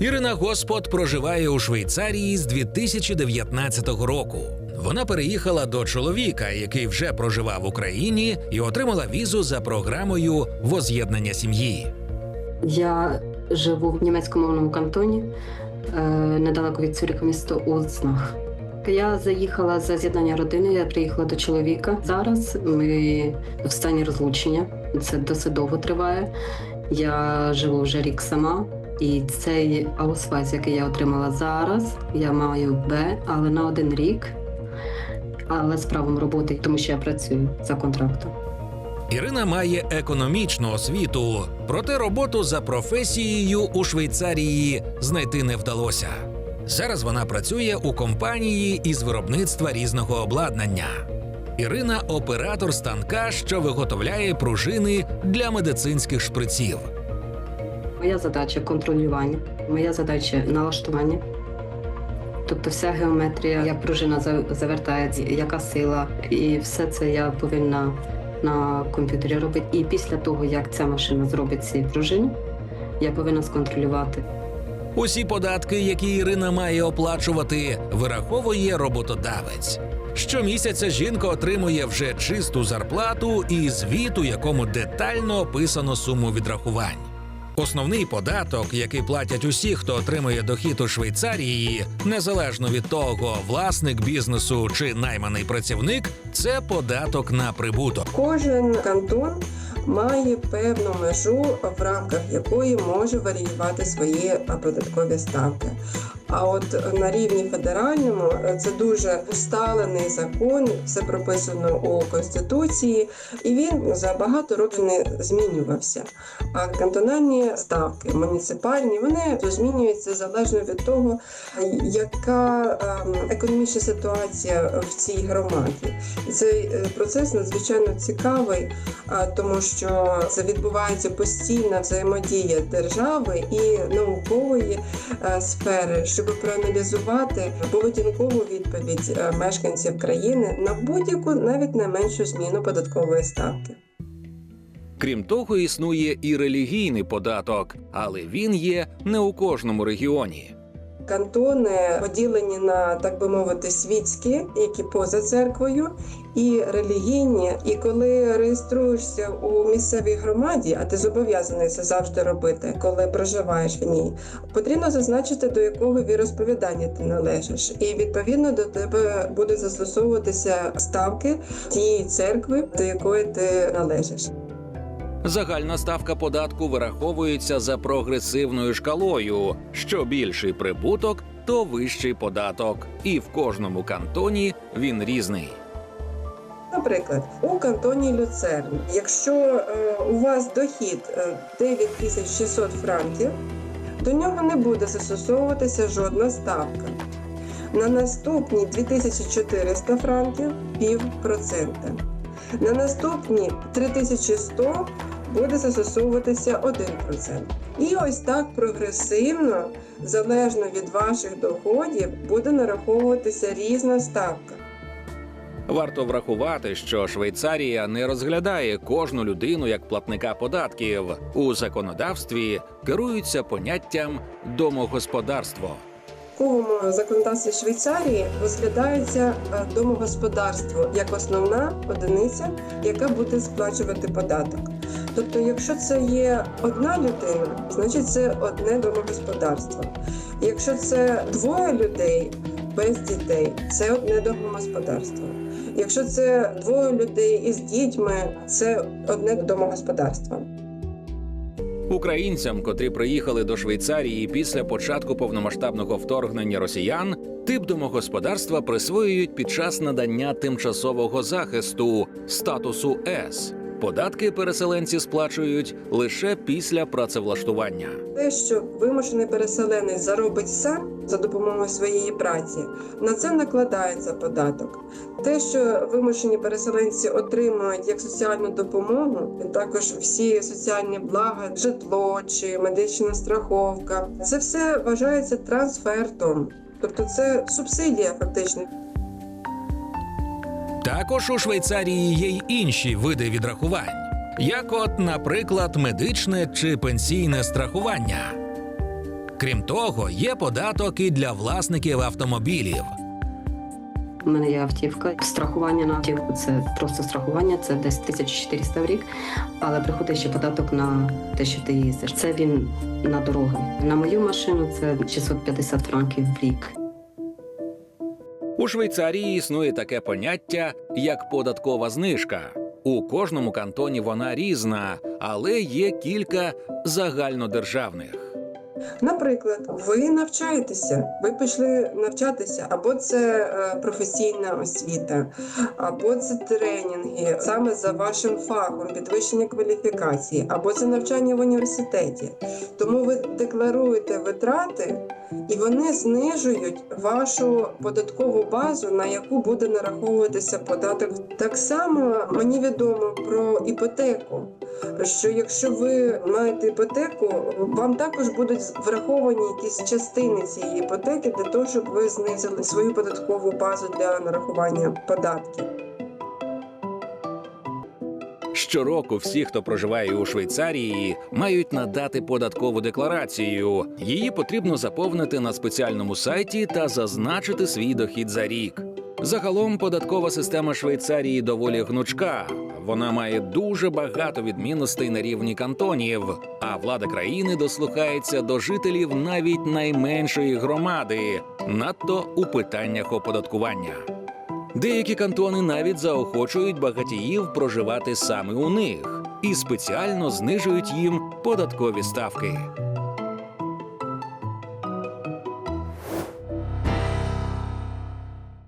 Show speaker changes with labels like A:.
A: Ірина Господ проживає у Швейцарії з 2019 року. Вона переїхала до чоловіка, який вже проживав в Україні, і отримала візу за програмою воз'єднання сім'ї.
B: Я живу в німецькомовному кантоні е, недалеко від Цюріха, місто Узнах. Я заїхала за з'єднання родини, я приїхала до чоловіка. Зараз ми в стані розлучення. Це досить довго триває. Я живу вже рік сама, і цей аусвайс, який я отримала зараз, я маю Б, але на один рік, але з правом роботи, тому що я працюю за контрактом.
A: Ірина має економічну освіту, проте роботу за професією у Швейцарії знайти не вдалося. Зараз вона працює у компанії із виробництва різного обладнання. Ірина оператор станка, що виготовляє пружини для медицинських шприців.
B: Моя задача контролювання, моя задача налаштування. Тобто вся геометрія, як пружина завертається, яка сила, і все це я повинна на комп'ютері робити. І після того, як ця машина зробить ці пружини, я повинна сконтролювати.
A: Усі податки, які Ірина має оплачувати, вираховує роботодавець. Щомісяця жінка отримує вже чисту зарплату і звіт, у якому детально описано суму відрахувань. Основний податок, який платять усі, хто отримує дохід у Швейцарії, незалежно від того, власник бізнесу чи найманий працівник, це податок на прибуток.
C: Кожен кантон має певну межу, в рамках якої може варіювати свої податкові ставки. А от на рівні федеральному е, це дуже усталений закон, все прописано у конституції, і він за багато років не змінювався. А кантональні ставки, муніципальні, вони змінюються залежно від того, яка ем, економічна ситуація в цій громаді. Цей е, процес надзвичайно цікавий, тому що це відбувається постійна взаємодія держави і наукової е, сфери, щоб проаналізувати поведінкову відповідь е, мешканців країни на будь-яку навіть найменшу зміну податкової ставки.
A: Крім того, існує і релігійний податок, але він є не у кожному регіоні.
C: Кантони поділені на так би мовити світські, які поза церквою, і релігійні. І коли реєструєшся у місцевій громаді, а ти зобов'язаний це завжди робити, коли проживаєш в ній, потрібно зазначити до якого віросповідання ти належиш, і відповідно до тебе будуть застосовуватися ставки тієї церкви, до якої ти належиш.
A: Загальна ставка податку вираховується за прогресивною шкалою. Що більший прибуток, то вищий податок, і в кожному кантоні він різний.
C: Наприклад, у кантоні Люцерн, якщо е, у вас дохід е, 9600 франків, до нього не буде застосовуватися жодна ставка. На наступні 2400 франків пів процента. На наступні 3100 буде застосовуватися 1%. І ось так прогресивно, залежно від ваших доходів, буде нараховуватися різна ставка.
A: Варто врахувати, що Швейцарія не розглядає кожну людину як платника податків. У законодавстві керуються поняттям домогосподарство.
C: В законодавстві Швейцарії розглядається е, домогосподарство як основна одиниця, яка буде сплачувати податок. Тобто, якщо це є одна людина, значить це одне домогосподарство. Якщо це двоє людей без дітей, це одне домогосподарство. Якщо це двоє людей із дітьми, це одне домогосподарство.
A: Українцям, котрі приїхали до Швейцарії після початку повномасштабного вторгнення росіян, тип домогосподарства присвоюють під час надання тимчасового захисту статусу С. Податки переселенці сплачують лише після працевлаштування.
C: Те, що вимушений переселенець заробить сам за допомогою своєї праці, на це накладається податок. Те, що вимушені переселенці отримують як соціальну допомогу, також всі соціальні блага, житло чи медична страховка, це все вважається трансфертом, тобто це субсидія фактично.
A: Також у Швейцарії є й інші види відрахувань, як, от, наприклад, медичне чи пенсійне страхування. Крім того, є податок і для власників автомобілів.
B: У мене є автівка. Страхування на автівку це просто страхування, це десь 1400 в рік. Але приходить ще податок на те, що ти їздиш. Це він на дороги. На мою машину це 650 франків в рік.
A: Швейцарії існує таке поняття як податкова знижка. У кожному кантоні вона різна, але є кілька загальнодержавних.
C: Наприклад, ви навчаєтеся, ви пішли навчатися, або це е, професійна освіта, або це тренінги саме за вашим фахом, підвищення кваліфікації, або це навчання в університеті. Тому ви декларуєте витрати, і вони знижують вашу податкову базу, на яку буде нараховуватися податок. Так само мені відомо про іпотеку що якщо ви маєте іпотеку, вам також будуть враховані якісь частини цієї іпотеки для того, щоб ви знизили свою податкову базу для нарахування податків.
A: Щороку всі, хто проживає у Швейцарії, мають надати податкову декларацію. Її потрібно заповнити на спеціальному сайті та зазначити свій дохід за рік. Загалом податкова система Швейцарії доволі гнучка. Вона має дуже багато відмінностей на рівні кантонів, а влада країни дослухається до жителів навіть найменшої громади, надто у питаннях оподаткування. Деякі кантони навіть заохочують багатіїв проживати саме у них і спеціально знижують їм податкові ставки.